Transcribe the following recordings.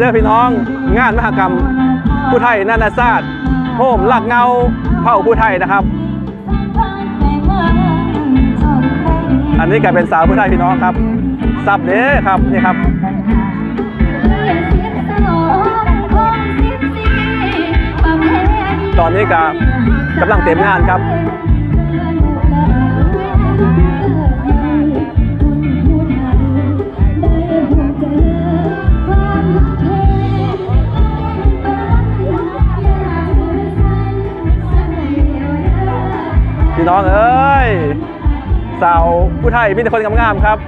ได้เด้อพี่น้อง งานมหกรรมผู้ไทยนานาชาติโฮมหลักเงาเผ่าผู้ไทยนะครับ อันนี้กลายเป็นสาวผู้ไทยพี่น้องครับซับเด้ครับนี่ครับตอนนี้ก็กำลังเต็มงานครับ สาวผู้ไทยมีแต่คนงามๆครับ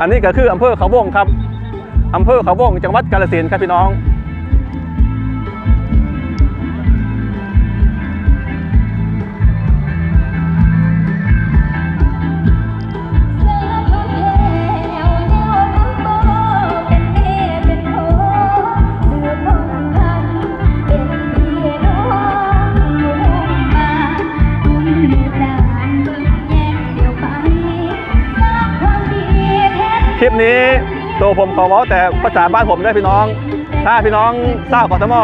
อันนี้ก็คืออำเภอเขาวงครับอำเภอเขาวงจังหวัดกาฬสินธุ์ครับพี่น้อง วผมขอเว้าแต่ภาษาบ้านผมได้พี่น้อง ถ้าพี่น้องทราบกทม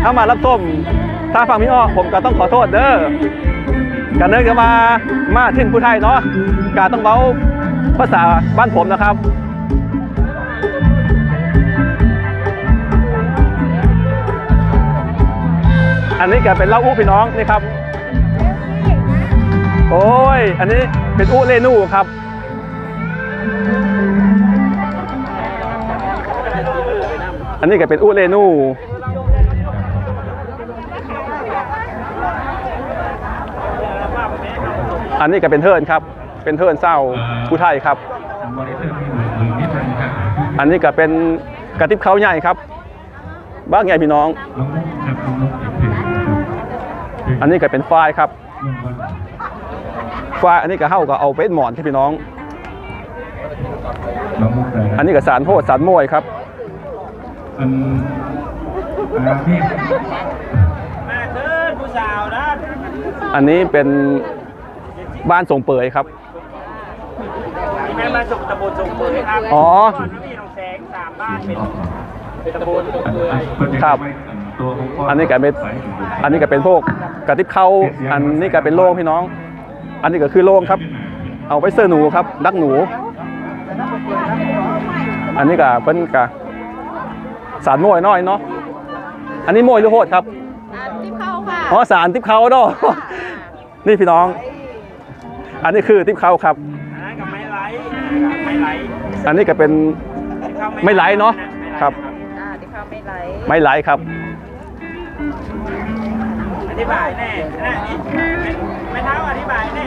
เข้ามารับส้มถ้าฟังพี่อ้อผมก็ต้องขอโทษเด้อกันเนื่องจากมามาทิ้นผู้ไทยเนาะกาต้องเว้าภาษาบ้านผมนะครับอันนี้ก็เป็นเล้าอู้พี่น้องนี่ครับ โอ้ย อันนี้เป็นอู้เลนูครับ อันนี้ก็เป็นอูเรนูอันนี้ก็เป็นเทิร์นครับ เป็นเทิร์นเศร้าผู้ไทยครับมอนิเตอร์ที่หนึ่งหนึ่งนิดนึงครับอันนี้ก็เป็นกระติบเขาใหญ่ครับ บ้างไงพี่น้องน้องมุกครับน้องมุกอีกทีอันนี้ก็เป็นฝ้ายครับฝ้ายอันนี้ก็เข้ากับเอาเป็นหมอนที่พี่น้องน้องมุกเลยอันนี้ก็สารโพดสารมวยครับ อันอ่าพี่มาเถิดผู้สาวนะอันนี้เป็นบ้านทรงเปยครับ แม่มาส่งตะบนส่งเปยครับอ๋อ ก่อนพี่น้องแสงสามบ้านเป็นเป็นตะบนส่งอันเปยเพิ่นจะครับ ไว้ตัวของพ่อันนี้ก็เป็นสายถึงบุญอันนี้ก็เป็นพวกกระติบเข้าอันนี้ก็เป็นโล่งพี่น้อง อันนี้ก็คือโล่งครับ เอาไว้เสื้อหนูครับดักหนู อันนี้ก็เป็นกะ สารมวยน้อยเนาะอันนี้มวยหรือโหดครับติ๊บเข้าค่ะอ๋อสารทิพเขาเนาะนี่พี่น้อง อันนี้คือทิพเขาครับอันนั้นกับไม้ไหลไม้ไหลอันนี้ก็เป็นไม่ไหลเนอะครับอ่าติ๊บเข้าไม่ไหลไม้ไหลครับอธิบายแน่แน่นี่ไม่ เท้าอธิบายแน่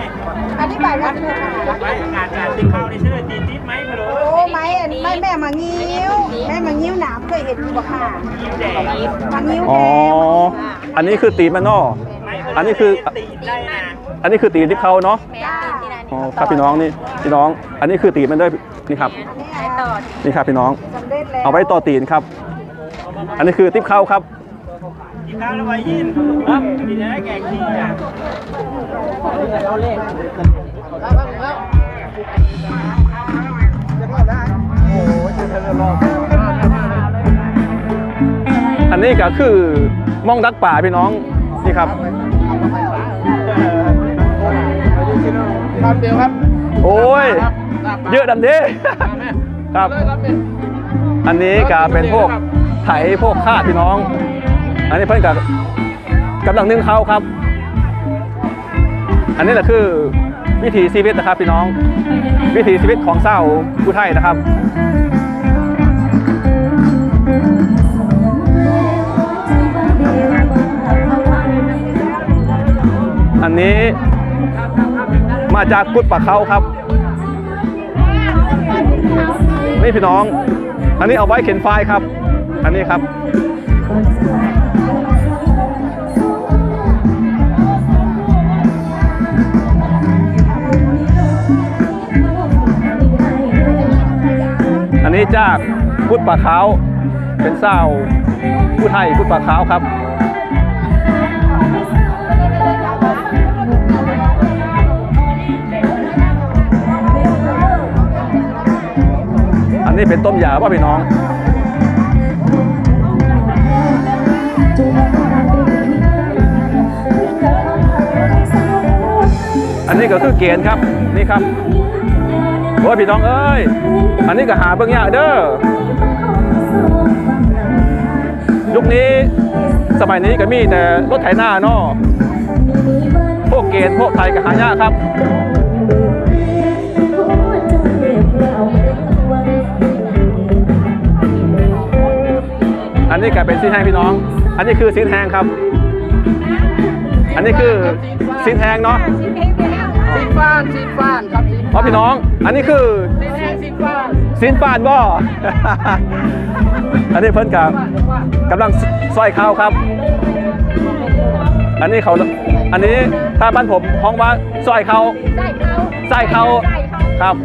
อธิบายว่าเธอค่ะไว้งานการติ๊กเข้าในชื่อตีนติ๊บไหมไม่รู้โอ้ไม้อันไม้แม่มางิ้ว แม่มางิ้วหนามเคยเห็นอยู่บ่ค่ะยิ้มแดงมางิ้วอ๋อแดงอันนี้คือตีนมันเนออันนี้คือตีนได้นะอันนี้คือตีนทิพเขาเนาะแม่ตีนที่ไหนอ๋อครับพี่น้องนี่พี่น้อง อันนี้คือตีนมันด้วยนี่ครับใช้ต่อนี่ครับพี่น้องสำเร็จแล้วเอาไว้ต่อตีนครับ อันนี้คือติ๊บเข้าครับ กินข้าวแล้วไว้ยินครับดีนะแกงขี้อะอันนี้ก็คือมองดักป่าพี่น้องนี่ครับครับเดียวครับ โอ้ย เยอะดันเด้ครับ อันนี้ก็เป็นพวกไถพวกคาดพี่น้อง อันนี้เพิ่อนกับกำลังนึ่งเขาครับ อันนี้แหละคือวิถีชีวิตนะครับพี่น้อง วิถีชีวิตของเศร้าผู้ไทยนะครับอันนี้มาจากกุดปะเขาครับ นี่พี่น้อง อันนี้เอาไว้เข็นไฟล์ครับ อันนี้ครับ อันนี้จากกุดปะเขาเป็นเศร้าผู้ไทยกุดปะเขาครับอนี้เป็นต้มยาป่ะพี่น้อง อันนี้ก็คือเกณฑ์ครับ นี่ครับ อ้ยพี่น้องเอ้ย อันนี้ก็หาเบิ่งยากเด้อ ยุคนี้สมัยนี้ก็มีแต่รถไถนาเนาะพวกเกณฑ์พวกไทยก็หายากครับอันนี้ก็เป็นซีนแห้งพี่น้อง อันนี้คือซีนแห้งครับ อันนี้คือซีนแห้งเนาะ ฟ้านสีฟ้านครับสีเพราะพี่น้อง อันนี้คือแดงสีฟ้านซีนฟานบ่ อันนี้เพิ่นกับกำลังซอยข้าวครับ อันนี้เขา อันนี้ถ้าบ้านผมห้องว่าซอยเขาใส่เขาครับ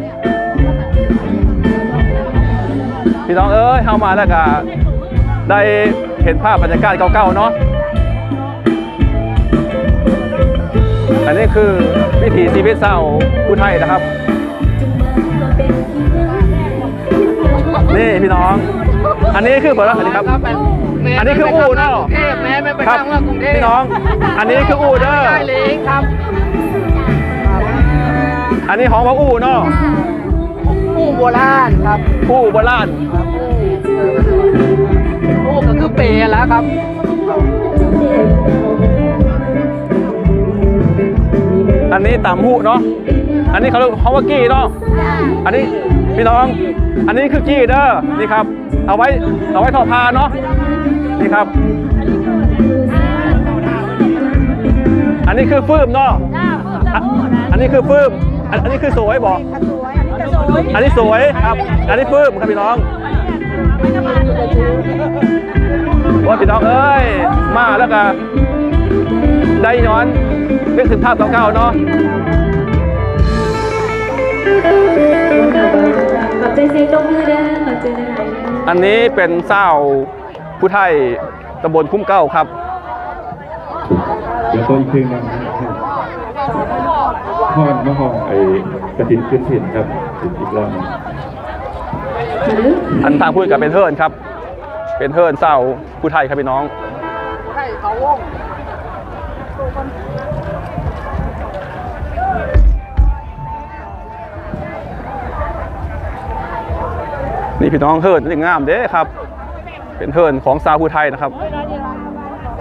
พี่น้องเอ้ยเข้ามาแล้วก็ได้เห็นภาพบรรยากาศเก่าๆเนาะ อันนี้คือวิถีชีวิตเศร้าผู้ไทยนะครับ นี่พี่น้อง อันนี้คือเบอร์อันนี้ครับ อันนี้คืออู่เนาะกรุงเทพแม่ไม่ไปครับทำว่ากรุงเทพพี่น้อง อันนี้คืออู่เด้อได้เลยครับอันนี้ของว่าอู่เนาะอู่โบราณครับ อู่โบราณอู่ก็คือเปรย์แล้วครับ อันนี้ตำหูเนาะ อันนี้เขาเรียกเขาว่ากี้เนาะ อันนี้พี่น้อง อันนี้คือกี้เด้อ นี่ครับ เอาไว้เอาไว้ทอผ้าเนาะ นี่ครับ อันนี้คือฟืมเนาะอะอันนี้คือฟืมอันอันนี้คือสวยบอกอันนี้สวยครับ อันนี้ฟืมครับพี่น้องว่าพี่น้องเอ้ย มาแล้วก็ได้ย้อน นึกถึงภาพเก่าๆเนาะขอบใจเสียงตบมือเด้อขอบใจหลายๆเด้ออันนี้เป็นเศร้าผู้ไทยตำบลคุ้มเก้าครับเดี๋ยวต้นเพลงนั้นฮอดมะฮองไอ้กระถินขึ้นถิ่นครับอีกรอบหนึ่งอันทางพูดกับเป็นเฮิร์นครับ เป็นเฮิร์นเศร้าผู้ไทยครับพี่น้อง ให้เขาวง นี่พี่น้องเฮิร์นนี่งามเด้ครับ เป็นเฮิร์นของซาวผู้ไทยนะครับ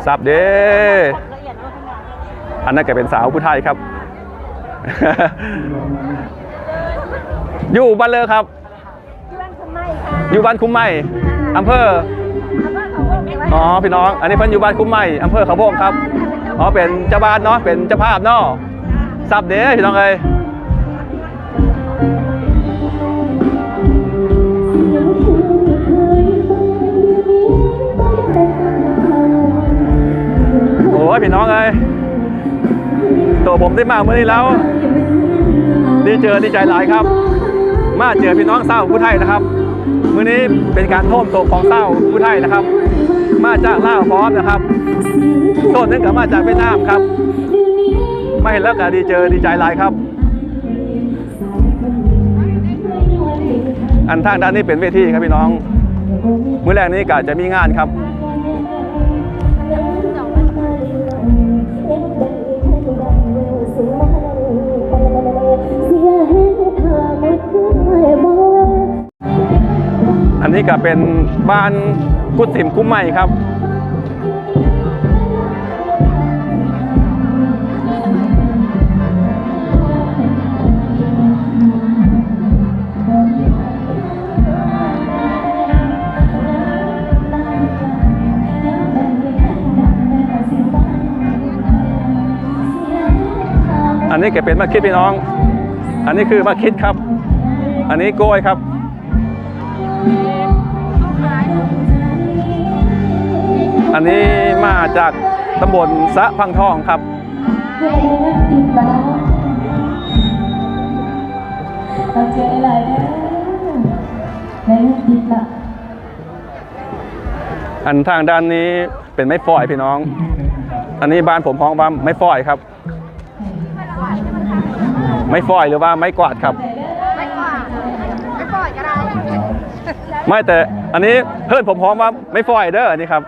ซับเด้อันนั้นก็เป็นสาวผู้ไทยครับ อยู่บ้านเลยครับอยู่บ้านคุ้มไม้อำเภออ๋อพี่น้อง อันนี้เพิ่นอยู่บ้านคุ้มไม้อำเภอเขาวงครับอ๋อเป็นเจ้าบ้านเนาะเป็นเจ้าภาพเนาะซับเด้พี่น้องเอ้ย ยพี่น้องเอ้ยตัวผมได้มาเมื่อนี้แล้วดีเจอดีใจหลายครับ มาเจอพี่น้องเศร้าผู้ไทยนะครับมื้อนี้เป็นการโท่มตัวของเศร้าผู้ไทยนะครับ มาจากล่าพร้อมนะครับโซนนึงกับมาจากเวียดนามครับมาเห็นแล้วก็ดีเจอดีใจหลายครับ อันทางด้านนี้เป็นเวทีครับพี่น้องมื้อแรกนี้ก็จะมีงานครับ นี้ก็เป็นบ้านกุฏิมคุ้มใหม่ครับอันนี้ก็เป็นมะคิดพี่น้อง อันนี้คือมะคิดครับ อันนี้โกล้วยครับ อันนี้มาจากตำบลสะพังทองครับขอบใจหลายๆเด้อได้ลูกติดละอันทางด้านนี้เป็นไม้ฟอยพี่น้อง อันนี้บ้านผมพ้องว่าไม้ฟอยครับ ไม้ฟอยหรือว่าไม้กวาดครับ ไม่กว่าดไม่กว่าดก็ได้ ไม่แต่อันนี้เพื่อนผมพร้อมว่าไม่ฟอยเด้ออันนี้ครับ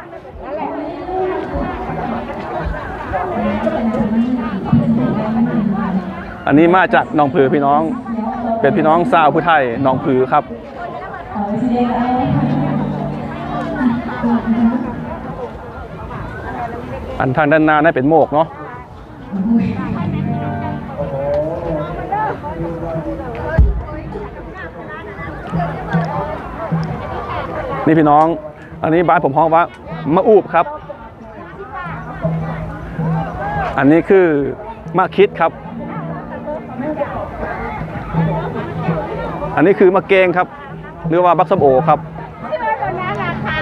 อันนี้มาจากหนองผือพี่น้อง เป็นพี่น้องสาวผู้ไทยหนองผือครับ อันทางด้านหน้านั่นเป็นโมกเนาะนี่พี่น้อง อันนี้บ้านผมห้องว่ามะอูบครับ อันนี้คือมะคิดครับ อันนี้คือมะเกงครับ หรือว่าบักสมโอครับที่ว่าตัวนั้นราคา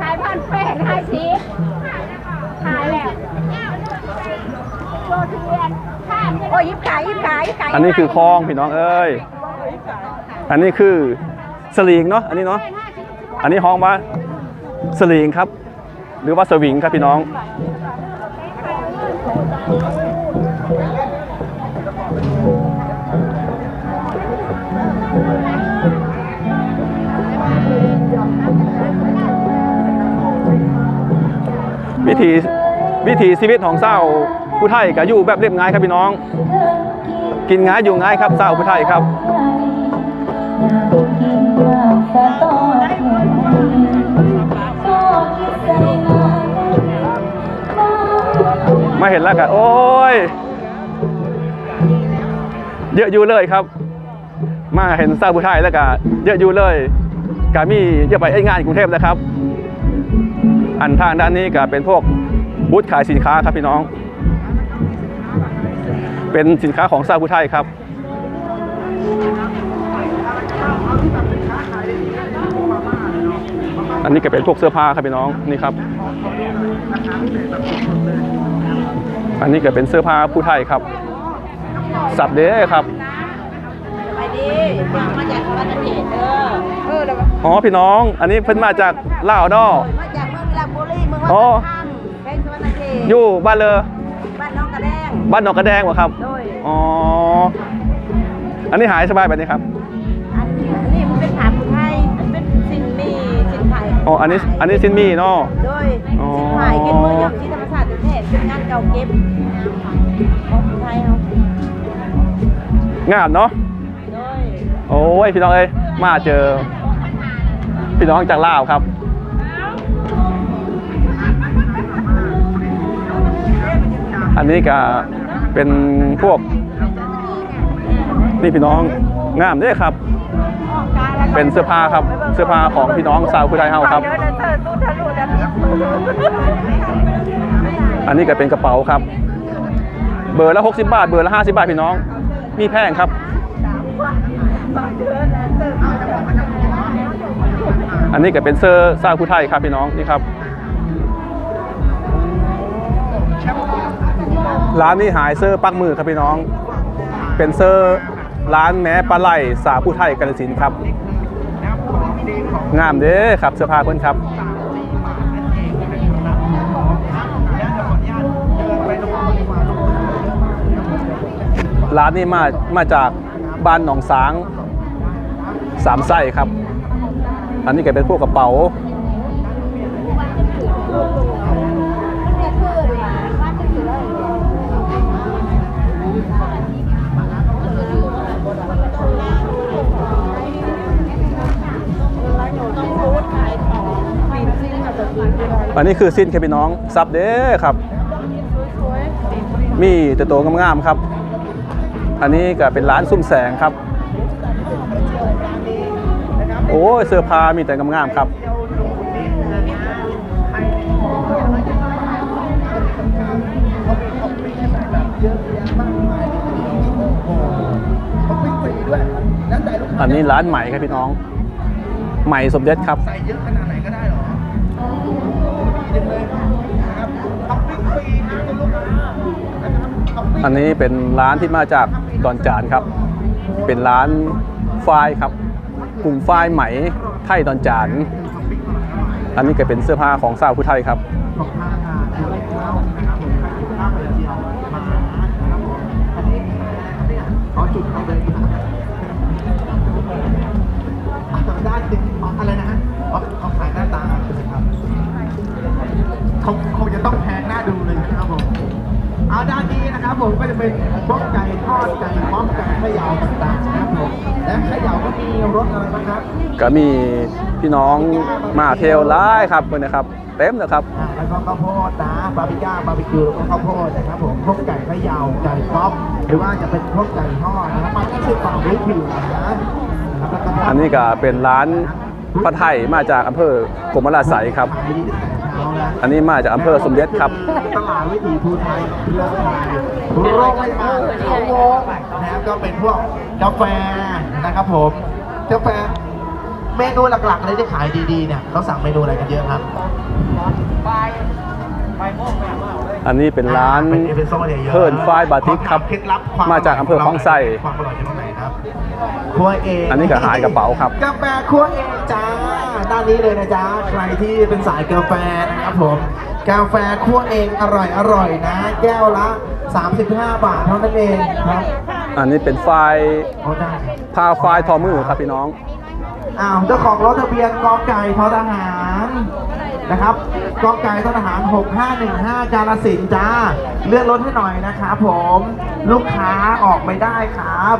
ขายพันแปดห้าสิบขายแล้วโลเทียนข้ามโอ้ยยิบขายยิบขายยิบขายอันนี้คือคลองพี่น้องเอ้ย อันนี้คือสลิงเนาะ อันนี้เนาะ อันนี้ห้องว่าสลิงครับ หรือว่าสวิงครับพี่น้อง วิธีวิธีชีวิตของเศร้าผู้ไทยก็อยู่แบบเรียบง่ายครับพี่น้อง กินง่ายอยู่ง่ายครับเศร้าผู้ไทยครับมาเห็นแล้วกันโอ้ย เยอะอยู่เลยครับ มาเห็นเศร้าผู้ไทยแล้วก็เยอะอยู่เลยกามีเยอะไปไอ้งานกรุงเทพนะครับ อันทางด้านนี้ก็เป็นพวกบูธขายสินค้าครับพี่น้อง เป็นสินค้าของเศร้าผู้ไทยครับ อันนี้ก็เป็นพวกเสื้อผ้าครับพี่น้องนี่ครับ อันนี้ก็เป็นเสื้อผ้าผู้ไทยครับ สับเด้ครับไปดิมาจากบ้านนาเขตเด้อเออแล้วอ๋อพี่น้อง อันนี้เพิ่นมาจากลาวเนาะมาจาก เมืองลาบุรีเมืองอ๋วัอดท่านแข้งสวรรณเขตอยู่บ้านเลอบ้านน้องกระแดงบ้านหนองกระแดงวะครับ โดยอ๋อ อันนี้หายสบายแบบนี้ครับ อันนี้มันเป็นผาผู้ไทยเป็นสินมีสินไทยอ๋อ อันนี้อันนี้ซินมี่เนาะ โดยอ๋อ สินไทยกินมือยกที่ธรรมศาสตร์แท้ๆเป็นงานเก่าเก็บของผู้ไทยเขางามเนาะ โดยโอ้ยพี่น้องเอ้ยมาเจอ พี่น้องจากลาวครับ อันนี้ก็เป็นพวกนี่พี่น้องงามเด้ครับ เป็นเสื้อผ้าครับเสื้อผ้าของพี่น้องสาวผู้ไทยเฮาครับ อันนี้ก็เป็นกระเป๋าครับ เบอร์ละ 60 บาท เบอร์ละ 50 บาทพี่น้อง มีแพงครับ อันนี้ก็เป็นเสื้อสาวผู้ไทยครับพี่น้องนี่ครับ ร้านนี้หายเสื้อปักมือครับพี่น้อง เป็นเสื้อร้านแม้ปลาไหลสาวผู้ไทยกาฬสินครับ งามเด้อครับเสื้อผ้าเพิ่อนครับร้านนี้มามาจากบ้านหนองสางสามไส้ครับ อันนี้ก็เป็นพวกกระเป๋า อันนี้คือสิ้นครับพี่น้องซับเด้อครับ มีแต่โตงามๆครับ อันนี้ก็เป็นร้านซุ้มแสงครับ โอ้เสื้อผ้ามีแต่งามๆครับอันนี้ร้านใหม่ครับพี่น้อง ใหม่สมเด็จครับอันนี้ อันนี้เป็นร้านที่มาจากดอนจานครับ เป็นร้านฝ้ายครับ กลุ่มฝ้ายไหมไทยดอนจาน อันนี้ก็เป็นเสื้อผ้าของสาวผู้ไทยครับด้าอะไรนะฮะเขาขายหน้าตาเขาคงจะต้องแพงหน้าดูเลยนะครับผม ได้ติดอะไรนะเป็นพวกไก่ทอดไก่พร้อมไก่เขย่าต่างๆนะครับผมและเขย่าก็มีรสอะไรบ้างครับก็มีพี่น้องมาเทลไล่ครับเพื่อนนะครับ เต็มนะครับอ่าแล้วก็ข้าวโพดนะบาร์บีก้าบาร์บีคิวแล้วก็ข้าวโพดนะครับผมพวกไก่เขย่าไก่ป๊อปหรือว่าจะเป็นพวกไก่ทอดนะครับมันก็คือความริบผิวนะนะครับแล้วก็อันนี้ก็เป็นร้านพระไทยมาจากอำเภอกรมราชไสยครับ ขายดีตั้งแต่เช้านะ อันนี้มาจากอำเภอสมเด็จครับ ตลาดวิถีภูไทยเรื่องไทยโรงพยาบาลเขาวงนะครับก็เป็นพวกกาแฟนะครับผมกาแฟเมนูหลักๆเลยที่ขายดีๆเนี่ยเขาสั่งเมนูอะไรกันเยอะครับอันนี้เป็นร้านเป็นเอสเปรสโซ่เยอะๆเพิ่นฝ้ายบาติกครับเคล็ดลับความมาจากอำเภอคลองไส้ความอร่อยอยู่ตรงไหนครับครัวเองอันนี้ก็หายกระเป๋าครับกาแฟครัวเองจ้าด้านนี้เลยนะจ๊ะ ใครที่เป็นสายกาแฟนะครับผม กาแฟคั่วเองอร่อยอร่อยนะ แก้วละ 35 บาทเท่านั้นเองครับ อันนี้เป็นไฟล์โอ้ได้ พาไฟล์ทอมือครับพี่น้อง อ้าวเจ้าของรถทะเบียนกอไก่ทอทหารนะครับกอไก่ทอทหาร 6515 กาลสินธุ์จ้า เลื่อนรถให้หน่อยนะครับผม ลูกค้าออกไม่ได้ครับ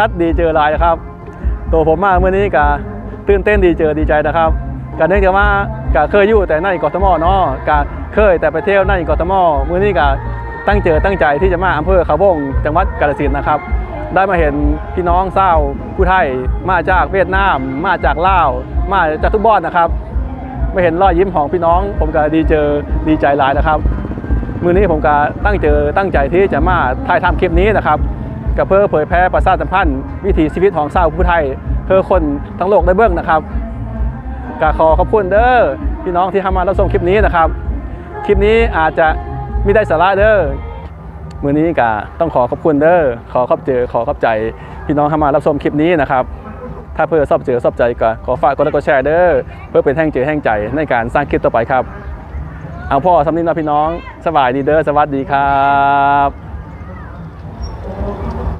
นัดดีเจอหลายนะครับ ตัวผมมาเมื่อนี้กะตื่นเต้นดีเจอดีใจนะครับกะเนื่องจากว่ากะเคยอยู่แต่ในกทมเนาะกะเคยแต่ไปเที่ยวในกทมเมื่อนี้กะตั้งเจอตั้งใจที่จะมาอำเภอเขาวงจังหวัดกาฬสินธุ์นะครับ ได้มาเห็นพี่น้องเศร้าผู้ไทยมาจากเวียดนาม มาจากลาว มาจากทุกบ้านนะครับไมาเห็นรอยยิ้มของพี่น้อง ผมก็ดีเจอดีใจหลายนะครับ มือนี้ผมก็ตั้งเจอตั้งใจที่จะมาถ่ายทำคลิปนี้นะครับ กับเพื่อเผยแพร่ประชาสัมพันธ์ วิถีชีวิตของชาวผู้ไทยเพื่อคนทั้งโลกได้เบื้องนะครับกาขอขอบคุณเด้อพี่น้องที่เข้ามารับชมคลิปนี้นะครับ คลิปนี้อาจจะไม่ได้สาระเด้อมือนี้ก็ต้องขอขอบคุณเด้อขอขอบเจอขอขอบใจ พี่น้องเข้ามารับชมคลิปนี้นะครับถ้าเพื่อชอบเจอชอบใจก็ขอฝากกดไลค์กดแชร์เด้อเพื่อเป็นแห่งเจอแห่งใจในการสร้างคลิปต่อไปครับ เอาพ่อสำนินเนะพี่น้องสบายดีเด้อสวัสดีครับ